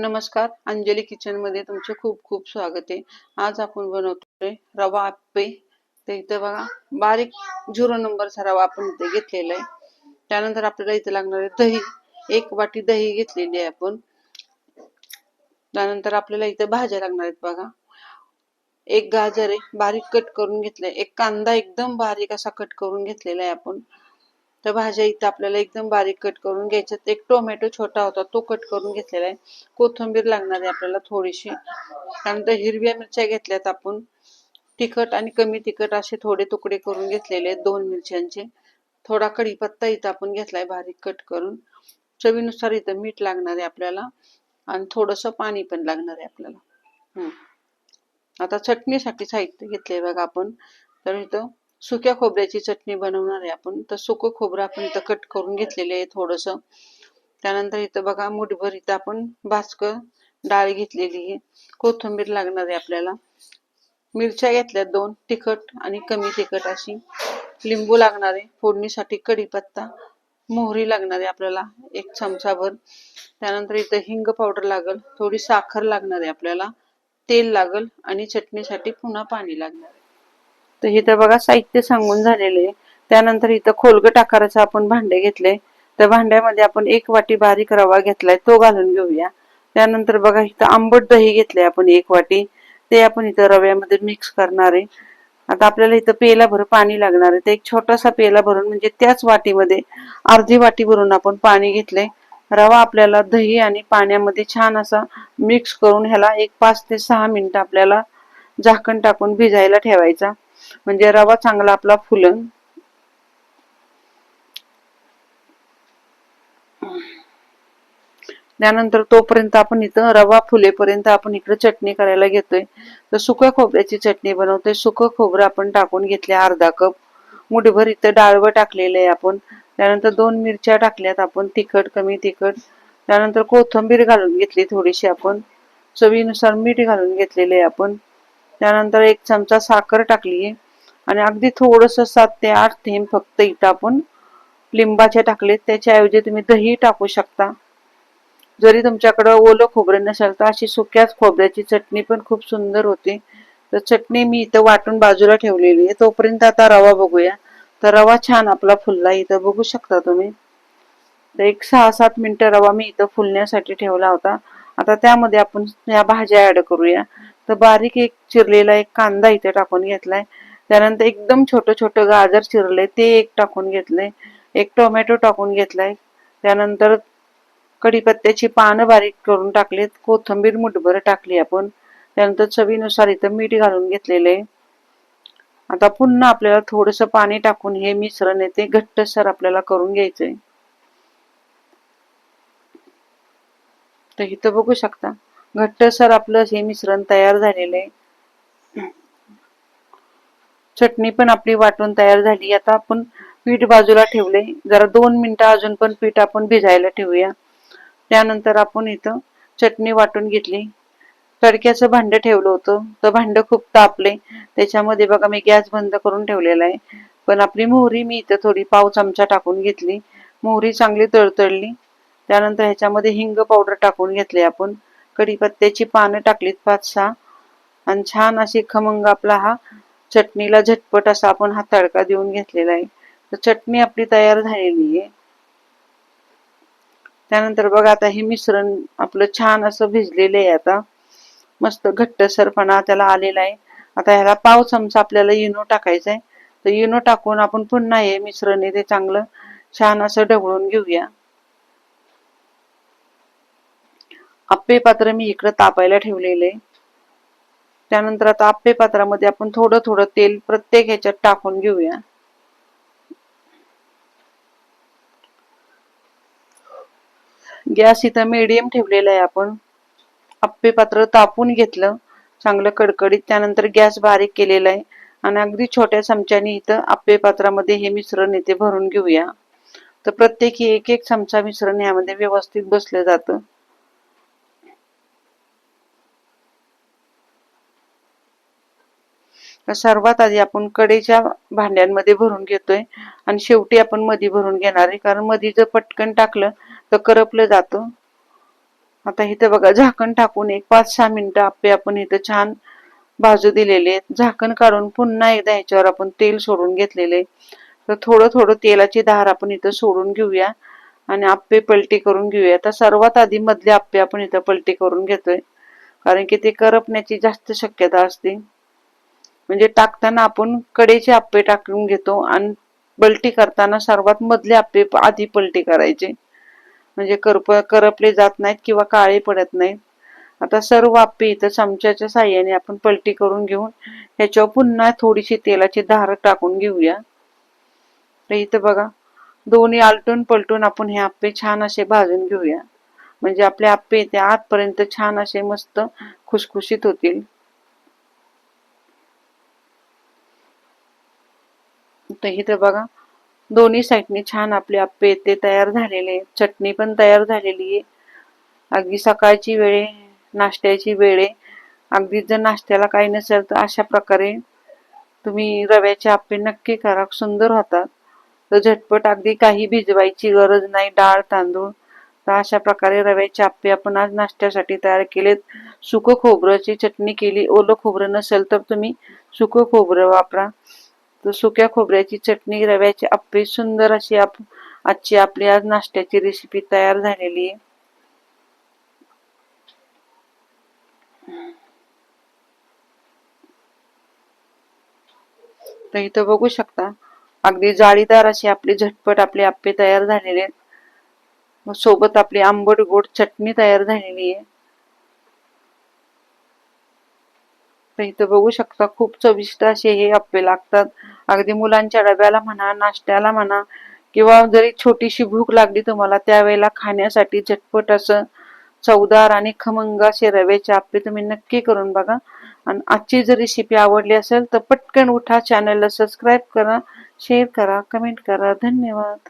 नमस्कार अंजली किचनमध्ये तुमचे खूप खूप स्वागत आहे. आज आपण बनवतोय रवा आप्पे. तर इथं बघा बारीक झिरो नंबरचा रवा आपण इथे घेतलेला आहे. त्यानंतर आपल्याला इथे लागणार आहे दही. एक वाटी दही घेतलेली आहे आपण. त्यानंतर आपल्याला इथे भाज्या लागणार आहेत बघा. एक गाजर आहे बारीक कट करून घेतलाय. एक कांदा एकदम बारीक असा कट करून घेतलेला आहे आपण. तर भाज्या इथं आपल्याला एकदम बारीक कट करून घ्यायच्यात. एक टोमॅटो छोटा होता तो कट करून घेतलेला आहे. कोथिंबीर लागणार आहे आपल्याला थोडीशी. त्यानंतर हिरव्या मिरच्या घेतल्यात आपण. तिखट आणि कमी तिखट असे थोडे तुकडे करून घेतलेले आहेत दोन मिरच्यांचे. थोडा कढीपत्ता इथं आपण घेतलाय बारीक कट करून. चवीनुसार इथं मीठ लागणार आहे आपल्याला. आणि थोडस पाणी पण लागणार आहे आपल्याला. हम्म. आता चटणीसाठी साहित्य घेतलंय बघा आपण. तर इथं सुक्या खोबऱ्याची चटणी बनवणार आहे आपण. तर सुकं खोबरं आपण इथं कट करून घेतलेले आहे थोडस. त्यानंतर इथं बघा मुठभर इथं आपण भास्कर डाळ घेतलेली आहे. कोथिंबीर लागणार आहे आपल्याला. मिरच्या घेतल्या दोन तिखट आणि कमी तिखट अशी. लिंबू लागणार आहे फोडणीसाठी कढीपत्ता. मोहरी लागणार आहे आपल्याला एक चमचाभर. त्यानंतर इथं हिंग पावडर लागल थोडी साखर लागणार आहे आपल्याला. तेल लागल आणि चटणीसाठी पुन्हा पाणी लागणार तर इथं बघा साहित्य सांगून झालेले. त्यानंतर इथं खोलगट आकाराचं आपण भांडे घेतले. त्या भांड्यामध्ये आपण एक वाटी बारीक रवा घेतलाय तो घालून घेऊया. त्यानंतर बघा इथं आंबट दही घेतलंय आपण एक वाटी. ते आपण इथं रव्यामध्ये मिक्स करणार आहे. आता आपल्याला इथं पेला भर पाणी लागणार आहे. तर एक छोटासा पेला भरून म्हणजे त्याच वाटीमध्ये अर्धी वाटी भरून आपण पाणी घेतलंय. रवा आपल्याला दही आणि पाण्यामध्ये छान असा मिक्स करून ह्याला एक पाच ते सहा मिनिटं आपल्याला झाकण टाकून भिजायला ठेवायचा. म्हणजे रवा चांगला आपला फुलन. त्यानंतर तोपर्यंत आपण इथं रवा फुलेपर्यंत आपण इकडे चटणी करायला घेतोय. तर सुक्या खोबऱ्याची चटणी बनवतोय. सुकं खोबरं आपण टाकून घेतले अर्धा कप. मुठभर इथं डाळवं टाकलेलं आहे आपण. त्यानंतर दोन मिरच्या टाकल्यात आपण. तिखट कमी तिखट. त्यानंतर कोथिंबीर घालून घेतली थोडीशी आपण. चवीनुसार मीठ घालून घेतलेले आहे आपण. त्यानंतर एक चमचा साखर टाकली आणि अगदी थोडस सात ते आठ थेंब फक्त इथं आपण लिंबाचे टाकलेत. त्याच्याऐवजी तुम्ही दही टाकू शकता. जरी तुमच्याकडं ओलं खोबरं नसेल तर अशी सुक्याच खोबऱ्याची चटणी पण खूप सुंदर होते. तर चटणी मी इथं वाटून बाजूला ठेवलेली आहे. तोपर्यंत आता रवा बघूया. तर रवा छान आपला फुलला इथं. बघू शकता तुम्ही. तर एक सहा सात मिनिटं रवा मी इथं फुलण्यासाठी ठेवला होता. आता त्यामध्ये आपण या भाज्या ऍड करूया. तर बारीक एक चिरलेला एक कांदा इथे टाकून घेतलाय. त्यानंतर एकदम छोटं छोटं गाजर चिरले ते एक टाकून घेतलंय. एक टोमॅटो टाकून घेतलाय. त्यानंतर कढीपत्त्याची पानं बारीक करून टाकलीत. कोथिंबीर मुठभर टाकली आपण. त्यानंतर चवीनुसार इथं मीठ घालून घेतलेले आता पुन्हा आपल्याला थोडस पाणी टाकून हे मिश्रण आहे ते घट्टसर आपल्याला करून घ्यायचंय. तर इथं बघू शकता. घट्टसर आपलं हे मिश्रण तयार झालेलं आहे. चटणी पण आपली वाटून तयार झाली. आता आपण पीठ बाजूला ठेवले जरा दोन मिनिटं अजून पण पीठ आपण भिजायला ठेवूया. त्यानंतर आपण इथं चटणी वाटून घेतली. तडक्याचं भांड ठेवलं होतं. तर भांडं खूप तापले त्याच्यामध्ये बघा मी गॅस बंद करून ठेवलेला आहे. पण आपली मोहरी मी इथं थोडी पाव चमचा टाकून घेतली. मोहरी चांगली तळतळली. त्यानंतर ह्याच्यामध्ये हिंग पावडर टाकून घेतली आपण. कढीपत्त्याची पानं टाकलीत पाच सहा आणि छान अशी खमंग आपला हा चटणीला झटपट असा आपण हा तडका देऊन घेतलेला आहे. तर चटणी आपली तयार झालेली आहे. त्यानंतर बघा आता हे मिश्रण आपलं छान असं भिजलेलं आहे आता. मस्त घट्टसरपणा त्याला आलेला आहे. आता ह्याला पाव चमचा आपल्याला इनो टाकायचा आहे. तर इनो टाकून आपण पुन्हा हे मिश्रण आहे ते चांगलं छान असं ढवळून घेऊया. आप्पे पात्र मी इकडं तापायला ठेवलेले. आहे त्यानंतर आता आप्पे पात्रामध्ये आपण थोडं थोडं तेल प्रत्येक ह्याच्यात टाकून घेऊया. गॅस इथं मीडियम ठेवलेला आहे आपण. आप्पे पात्र तापून घेतलं चांगलं कडकडीत. त्यानंतर गॅस बारीक केलेला आहे. आणि अगदी छोट्या चमच्याने इथं आप्पे पात्रामध्ये हे मिश्रण इथे भरून घेऊया. तर प्रत्येकी एक एक चमचा मिश्रण यामध्ये व्यवस्थित बसलं जातं. सर्वात आधी आपण कडेच्या भांड्यांमध्ये भरून घेतोय आणि शेवटी आपण मधी भरून घेणार आहे. कारण मधी जर पटकन टाकलं तर करपलं जातं. आता इथं बघा झाकण टाकून एक पाच सहा मिनिटं आप्पे आपण इथं छान भाजू दिलेले आहेत. झाकण काढून पुन्हा एकदा ह्याच्यावर आपण तेल सोडून घेतलेले तर थोडं थोडं तेलाची धार आपण इथं सोडून घेऊया आणि आप्पे पलटी करून घेऊया. तर सर्वात आधी मधले आप्पे आपण इथं पलटी करून घेतोय. कारण की ते करपण्याची जास्त शक्यता असते. म्हणजे टाकताना आपण कडेचे आप्पे टाकून घेतो आणि पलटी करताना सर्वात मधले आप्पे आधी पलटी करायचे. म्हणजे करप करपले जात नाहीत किंवा काळे पडत नाहीत. आता सर्व आप्पे इथं चमच्याच्या साह्याने आपण पलटी करून घेऊन ह्याच्यावर पुन्हा थोडीशी तेलाची धार टाकून घेऊया. तर इथं बघा दोन्ही आलटून पलटून आपण हे आप्पे छान असे भाजून घेऊया. म्हणजे आपले आप्पे ते आतपर्यंत छान असे मस्त खुसखुशीत होतील. तर इथं बघा दोन्ही साईडने छान आपले आप्पे ते तयार झालेले आहेत. चटणी पण तयार झालेली आहे. अगदी सकाळची वेळ नाश्त्याची वेळ अगदी जर नाश्त्याला काही नसेल तर अशा प्रकारे तुम्ही रव्याचे आप्पे नक्की करा. सुंदर होतात. तर झटपट अगदी काही भिजवायची गरज नाही. डाळ तांदूळ. तर अशा प्रकारे रव्याचे आप्पे आपण आज नाश्त्यासाठी तयार केलेत. सुकं खोबऱ्याची चटणी केली ओलं खोबरं नसेल तर तुम्ही सुकं खोबरं वापरा. तर सुक्या खोबऱ्याची चटणी रव्याचे आप्पे सुंदर अशी आप आजची आपली आज नाश्त्याची रेसिपी तयार झालेली आहे. तर इथं बघू शकता अगदी जाळीदार अशी आपली झटपट आपले आप्पे तयार झालेले आहेत. सोबत आपली आंबट गोड चटणी तयार झालेली आहे. तर इथं बघू शकता खूप चविष्ट असे हे अप्पे लागतात. अगदी मुलांच्या डब्याला म्हणा नाश्त्याला म्हणा किंवा जरी छोटीशी भूक लागली तुम्हाला त्यावेळेला खाण्यासाठी झटपट असं चवदार आणि खमंग असे रव्याचे आप्पे तुम्ही नक्की करून बघा. आणि आजची जर रेसिपी आवडली असेल तर पटकन उठा चॅनलला सबस्क्राईब करा शेअर करा कमेंट करा. धन्यवाद.